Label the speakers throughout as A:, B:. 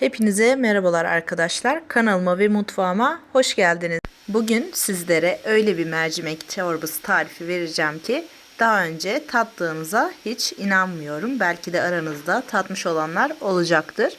A: Hepinize merhabalar arkadaşlar. Kanalıma ve mutfağıma hoş geldiniz. Bugün sizlere öyle bir mercimek çorbası tarifi vereceğim ki daha önce tattığınıza hiç inanmıyorum. Belki de aranızda tatmış olanlar olacaktır.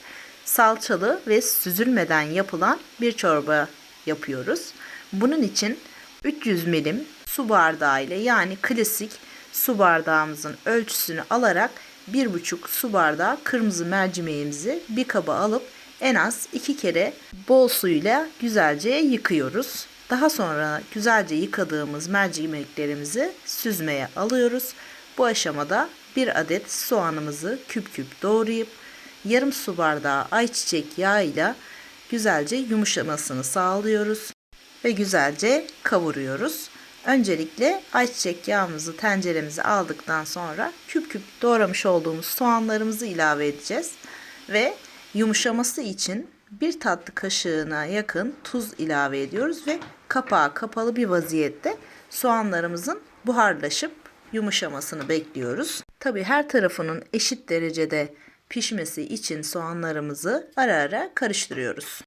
A: Salçalı ve süzülmeden yapılan bir çorba yapıyoruz. Bunun için 300 milim su bardağı ile yani klasik su bardağımızın ölçüsünü alarak 1,5 su bardağı kırmızı mercimeğimizi bir kaba alıp en az 2 kere bol suyla güzelce yıkıyoruz. Daha sonra güzelce yıkadığımız mercimeklerimizi süzmeye alıyoruz. Bu aşamada bir adet soğanımızı küp küp doğrayıp yarım su bardağı ayçiçek yağıyla güzelce yumuşamasını sağlıyoruz ve güzelce kavuruyoruz. Öncelikle ayçiçek yağımızı tenceremize aldıktan sonra küp küp doğramış olduğumuz soğanlarımızı ilave edeceğiz. Ve yumuşaması için bir tatlı kaşığına yakın tuz ilave ediyoruz ve kapağı kapalı bir vaziyette soğanlarımızın buharlaşıp yumuşamasını bekliyoruz. Tabi her tarafının eşit derecede pişmesi için soğanlarımızı ara ara karıştırıyoruz.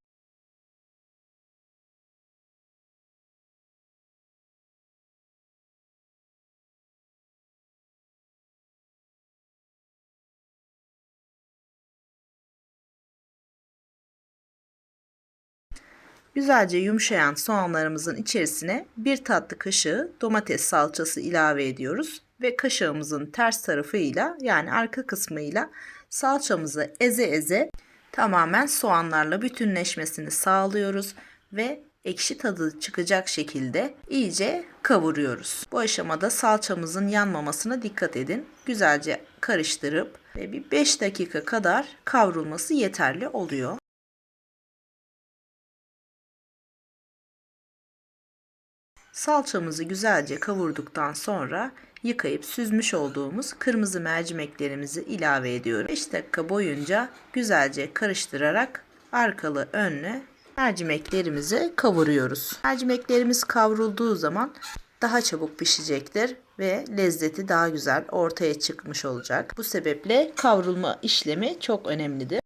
A: Güzelce yumuşayan soğanlarımızın içerisine bir tatlı kaşığı domates salçası ilave ediyoruz ve kaşığımızın ters tarafıyla yani arka kısmıyla salçamızı eze eze tamamen soğanlarla bütünleşmesini sağlıyoruz ve ekşi tadı çıkacak şekilde iyice kavuruyoruz. Bu aşamada salçamızın yanmamasına dikkat edin. Güzelce karıştırıp ve bir 5 dakika kadar kavrulması yeterli oluyor. Salçamızı güzelce kavurduktan sonra yıkayıp süzmüş olduğumuz kırmızı mercimeklerimizi ilave ediyorum. 5 dakika boyunca güzelce karıştırarak arkalı önlü mercimeklerimizi kavuruyoruz. Mercimeklerimiz kavrulduğu zaman daha çabuk pişecektir ve lezzeti daha güzel ortaya çıkmış olacak. Bu sebeple kavrulma işlemi çok önemlidir.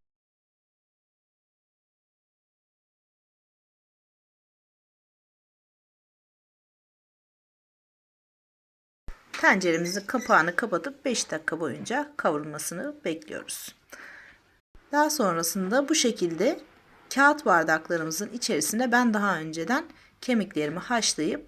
A: Tenceremizin kapağını kapatıp 5 dakika boyunca kavrulmasını bekliyoruz. Daha sonrasında bu şekilde kağıt bardaklarımızın içerisine ben daha önceden kemiklerimi haşlayıp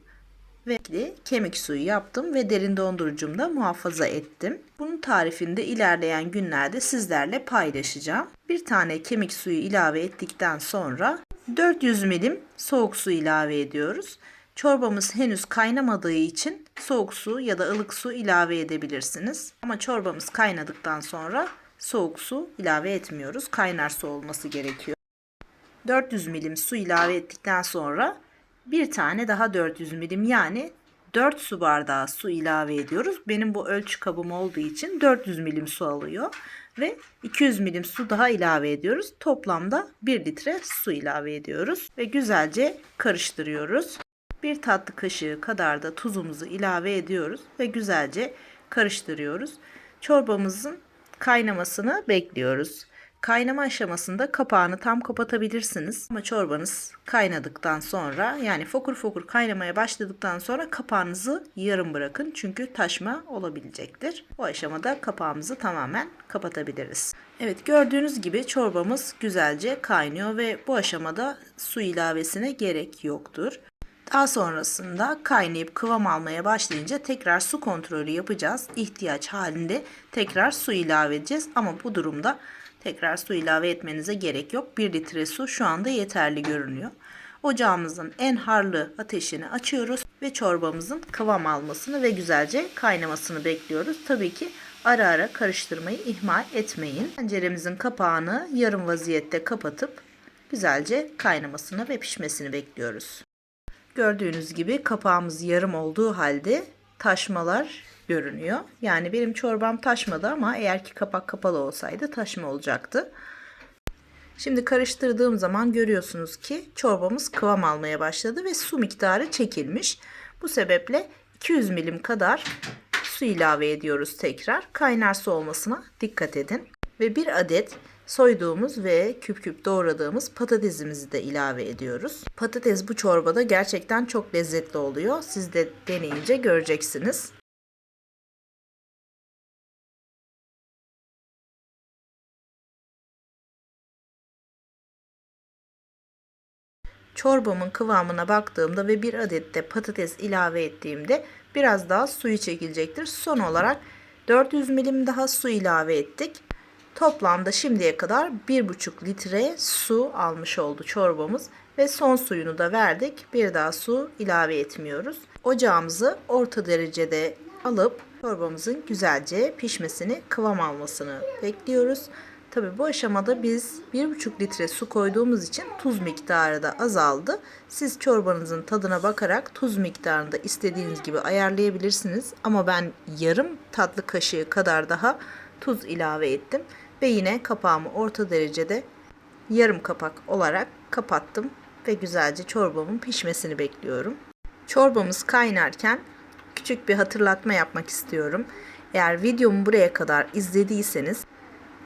A: ve kemik suyu yaptım ve derin dondurucumda muhafaza ettim. Bunun tarifini de ilerleyen günlerde sizlerle paylaşacağım. Bir tane kemik suyu ilave ettikten sonra 400 milim soğuk su ilave ediyoruz. Çorbamız henüz kaynamadığı için soğuk su ya da ılık su ilave edebilirsiniz. Ama çorbamız kaynadıktan sonra soğuk su ilave etmiyoruz. Kaynar su olması gerekiyor. 400 milim su ilave ettikten sonra bir tane daha 400 milim yani 4 su bardağı su ilave ediyoruz. Benim bu ölçü kabım olduğu için 400 milim su alıyor ve 200 milim su daha ilave ediyoruz. Toplamda 1 litre su ilave ediyoruz ve güzelce karıştırıyoruz. Bir tatlı kaşığı kadar da tuzumuzu ilave ediyoruz ve güzelce karıştırıyoruz. Çorbamızın kaynamasını bekliyoruz. Kaynama aşamasında kapağını tam kapatabilirsiniz. Ama çorbanız kaynadıktan sonra yani fokur fokur kaynamaya başladıktan sonra kapağınızı yarım bırakın. Çünkü taşma olabilecektir. O aşamada kapağımızı tamamen kapatabiliriz. Evet gördüğünüz gibi çorbamız güzelce kaynıyor ve bu aşamada su ilavesine gerek yoktur. Daha sonrasında kaynayıp kıvam almaya başlayınca tekrar su kontrolü yapacağız. İhtiyaç halinde tekrar su ilave edeceğiz ama bu durumda tekrar su ilave etmenize gerek yok. 1 litre su şu anda yeterli görünüyor. Ocağımızın en harlı ateşini açıyoruz ve çorbamızın kıvam almasını ve güzelce kaynamasını bekliyoruz. Tabii ki ara ara karıştırmayı ihmal etmeyin. Tenceremizin kapağını yarım vaziyette kapatıp güzelce kaynamasını ve pişmesini bekliyoruz. Gördüğünüz gibi kapağımız yarım olduğu halde taşmalar görünüyor. Yani benim çorbam taşmadı ama eğer ki kapak kapalı olsaydı taşma olacaktı. Şimdi karıştırdığım zaman görüyorsunuz ki çorbamız kıvam almaya başladı ve su miktarı çekilmiş. Bu sebeple 200 milim kadar su ilave ediyoruz tekrar. Kaynar su olmasına dikkat edin. Ve bir adet soyduğumuz ve küp küp doğradığımız patatesimizi de ilave ediyoruz. Patates bu çorbada gerçekten çok lezzetli oluyor. Siz de deneyince göreceksiniz. Çorbamın kıvamına baktığımda ve bir adet de patates ilave ettiğimde biraz daha suyu çekilecektir. Son olarak 400 milim daha su ilave ettik. Toplamda şimdiye kadar 1,5 litre su almış oldu çorbamız ve son suyunu da verdik. Bir daha su ilave etmiyoruz. Ocağımızı orta derecede alıp çorbamızın güzelce pişmesini, kıvam almasını bekliyoruz. Tabi bu aşamada biz 1,5 litre su koyduğumuz için tuz miktarı da azaldı. Siz çorbanızın tadına bakarak tuz miktarını da istediğiniz gibi ayarlayabilirsiniz. Ama ben yarım tatlı kaşığı kadar daha tuz ilave ettim. Ve yine kapağımı orta derecede yarım kapak olarak kapattım. Ve güzelce çorbamın pişmesini bekliyorum. Çorbamız kaynarken küçük bir hatırlatma yapmak istiyorum. Eğer videomu buraya kadar izlediyseniz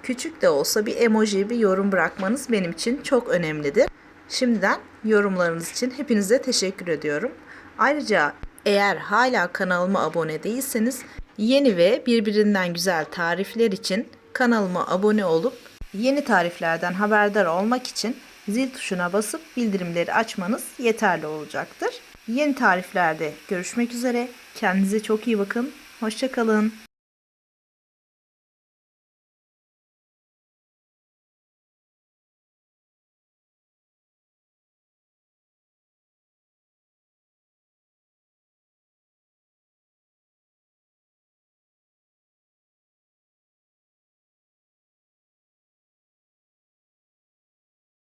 A: küçük de olsa bir emoji, bir yorum bırakmanız benim için çok önemlidir. Şimdiden yorumlarınız için hepinize teşekkür ediyorum. Ayrıca eğer hala kanalıma abone değilseniz yeni ve birbirinden güzel tarifler için kanalıma abone olup yeni tariflerden haberdar olmak için zil tuşuna basıp bildirimleri açmanız yeterli olacaktır. Yeni tariflerde görüşmek üzere. Kendinize çok iyi bakın. Hoşçakalın.